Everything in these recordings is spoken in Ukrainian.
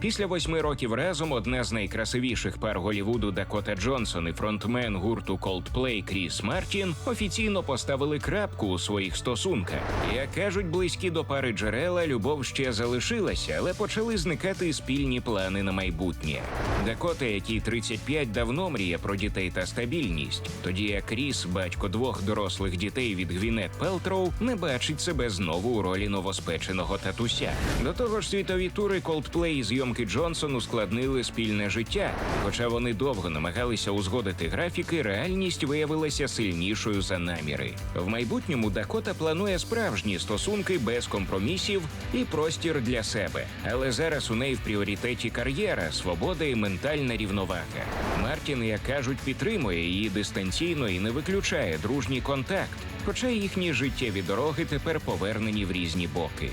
Після восьми років разом одна з найкрасивіших пар Голівуду Дакота Джонсон і фронтмен гурту Coldplay Кріс Мартін офіційно поставили крапку у своїх стосунках. Як кажуть близькі до пари джерела, любов ще залишилася, але почали зникати спільні плани на майбутнє. Дакота, який 35, давно мріє про дітей та стабільність, тоді як Кріс, батько двох дорослих дітей від Гвінет Пелтроу, не бачить себе знову у ролі новоспеченого татуся. До того ж, світові тури Coldplay і зйомки Джонсон ускладнили спільне життя. Хоча вони довго намагалися узгодити графіки, реальність виявилася сильнішою за наміри. В майбутньому Дакота планує справжні стосунки без компромісів і простір для себе. Але зараз у неї в пріоритеті кар'єра, свобода і ментальна рівновага. Мартін, як кажуть, підтримує її дистанційно і не виключає дружній контакт. Хоча їхні життєві дороги тепер повернені в різні боки.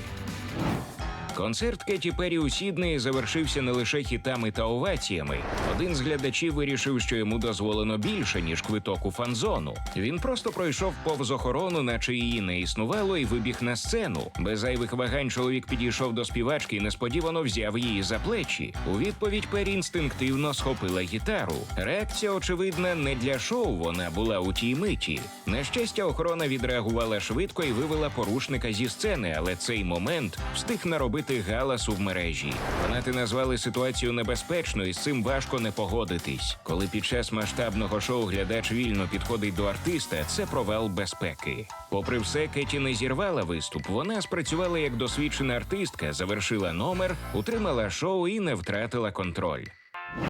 Концерт Кеті Перрі у Сіднеї завершився не лише хітами та оваціями. Один з глядачів вирішив, що йому дозволено більше ніж квиток у фан-зону. Він просто пройшов повз охорону, наче її не існувало, і вибіг на сцену. Без зайвих вагань чоловік підійшов до співачки і несподівано взяв її за плечі. У відповідь Перрі інстинктивно схопила гітару. Реакція, очевидна, не для шоу вона була у тій миті. На щастя, охорона відреагувала швидко і вивела порушника зі сцени, але цей момент встиг наробити галасу в мережі. Фанати назвали ситуацію небезпечною, і з цим важко не погодитись. Коли під час масштабного шоу глядач вільно підходить до артиста, це провал безпеки. Попри все, Кеті не зірвала виступ. Вона спрацювала як досвідчена артистка, завершила номер, утримала шоу і не втратила контроль.